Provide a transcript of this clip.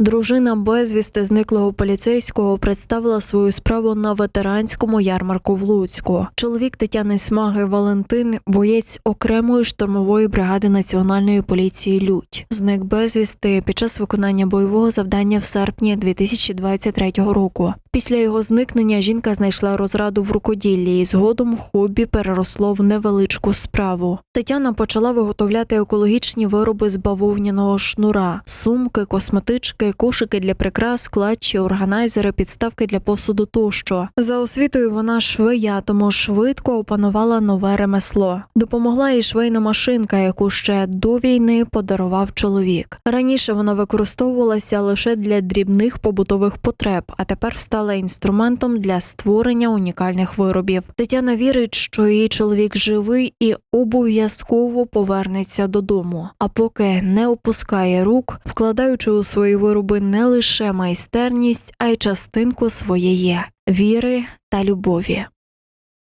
Дружина безвісти зниклого поліцейського представила свою справу на ветеранському ярмарку в Луцьку. Чоловік Тетяни Смаги Валентин, боєць окремої штурмової бригади національної поліції Лють. Зник безвісти під час виконання бойового завдання в серпні 2023 року. Після його зникнення жінка знайшла розраду в рукоділлі і згодом хобі переросло в невеличку справу. Тетяна почала виготовляти екологічні вироби з бавовняного шнура, сумки, косметички, кошики для прикрас, клатчі, органайзери, підставки для посуду тощо. За освітою вона швея, тому швидко опанувала нове ремесло. Допомогла їй швейна машинка, яку ще до війни подарував чоловік. Раніше вона використовувалася лише для дрібних побутових потреб, а тепер стала інструментом для створення унікальних виробів. Тетяна вірить, що її чоловік живий і обов'язково повернеться додому. А поки не опускає рук, вкладаючи у свої вироби не лише майстерність, а й частинку своєї віри та любові.